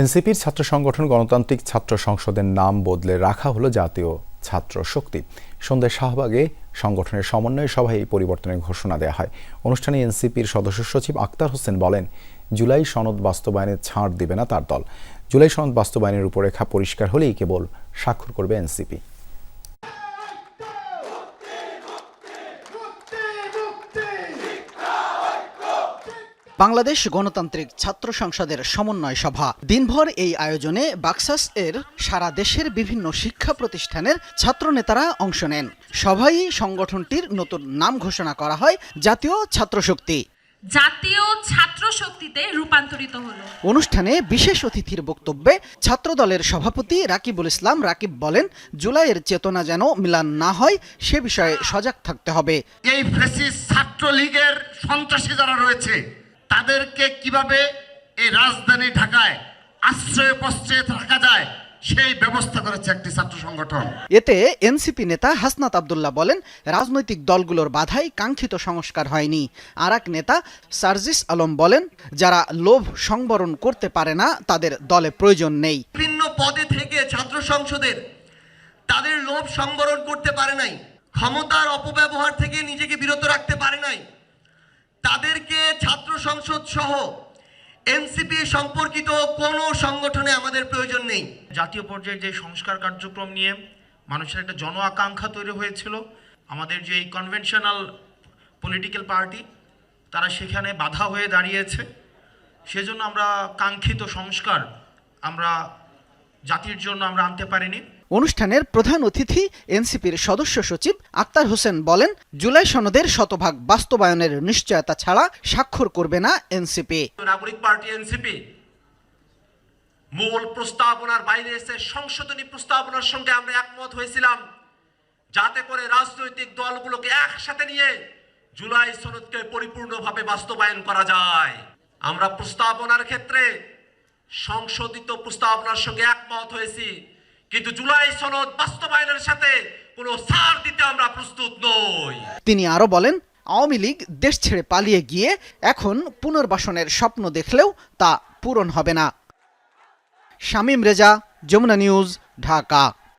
এনসিপির ছাত্র সংগঠন গণতান্ত্রিক ছাত্র সংসদের নাম বদলে রাখা হলো জাতীয় ছাত্র শক্তি। সন্ধ্যায় শাহবাগে সংগঠনের সমন্বয় সভায় এই পরিবর্তনের ঘোষণা দেওয়া হয়। অনুষ্ঠানে এনসিপির সদস্য সচিব আক্তার হোসেন বলেন, জুলাই সনদ বাস্তবায়নে ছাড় দেবে না তার দল। জুলাই সনদ বাস্তবায়নের রূপরেখা পরিষ্কার হলেই কেবল স্বাক্ষর করবে এনসিপি। বাংলাদেশ গণতান্ত্রিক ছাত্র সংসদের সমন্বয় সভা। দিনভর এই আয়োজনে বাক্সাস এর সারা দেশের বিভিন্ন শিক্ষা প্রতিষ্ঠানের ছাত্রনেতারা অংশ নেন। সভায় সংগঠনটির নতুন নাম ঘোষণা করা হয় জাতীয় ছাত্র শক্তি। জাতীয় ছাত্র শক্তিতে রূপান্তরিত হলো। অনুষ্ঠানে বিশেষ অতিথির বক্তব্যে ছাত্রদলের সভাপতি রাকিবুল ইসলাম রাকিব বলেন জুলাইয়ের চেতনা যেন মিলান না হয় সে বিষয়ে সজাগ থাকতে হবে। এই ফ্যাসিস্ট ছাত্রলীগের সন্ত্রাসী যারা রয়েছে তাদেরকে কীভাবে এই রাজধানী ঢাকায় আশ্রয় প্রশ্রয়ে থাকা যায় সেই ব্যবস্থা করেছে একটি ছাত্র সংগঠন। এতে এনসিপি নেতা হাসনাত আবদুল্লাহ বলেন রাজনৈতিক দলগুলোর বাধাই কাঙ্ক্ষিত সংস্কার হয়নি। আর এক নেতা সার্জিস আলম বলেন যারা লোভ সংবরণ করতে পারে না তাদের দলে প্রয়োজন নেই। বিভিন্ন পদে থেকে ছাত্র সংসদের তাদের লোভ সংবরণ করতে পারে নাই ক্ষমতার অপব্যবহার থেকে নিজেকে বিরত রাখতে পারে নাই তাদেরকে ছাত্র সংসদ সহ এনসিপি সম্পর্কিত কোনো সংগঠনে আমাদের প্রয়োজন নেই। জাতীয় পর্যায়ে যে সংস্কার কার্যক্রম নিয়ে মানুষের একটা জন আকাঙ্ক্ষা তৈরি হয়েছিল, আমাদের যে কনভেনশনাল পলিটিক্যাল পার্টি তারা সেখানে বাধা হয়ে দাঁড়িয়েছে। সেজন্য আমরা কাঙ্ক্ষিত সংস্কার আমরা জাতির জন্য আমরা আনতে পারিনি। অনুষ্ঠানের প্রধান অতিথি এনসিপির সদস্য সচিব আক্তার হোসেন বলেন, জুলাই সনদের শতভাগ বাস্তবায়নের নিশ্চয়তা ছাড়া স্বাক্ষর করবে না এনসিপি। নাগরিক পার্টি এনসিপি মূল প্রস্তাবনার বাইরে এসে সংশোধনী প্রস্তাবনার সঙ্গে আমরা একমত হয়েছিলাম। যাতে করে রাজনৈতিক দলগুলোকে একসাথে নিয়ে জুলাই সনদকে পরিপূর্ণভাবে বাস্তবায়ন করা যায়। আমরা প্রস্তাবনার ক্ষেত্রে সংশোধিত প্রস্তাবনার সঙ্গে একমত হয়েছি। কিন্তু জুলাই সনদ বাস্তবায়নের সাথে কোনো সার দিতে আমরা প্রস্তুত নই। তিনি আরও বলেন, আওয়ামী লীগ দেশ ছেড়ে পালিয়ে গিয়ে এখন পুনর্বাসনের স্বপ্ন দেখলেও তা পূরণ হবে না। শামীম রেজা, যমুনা নিউজ, ঢাকা।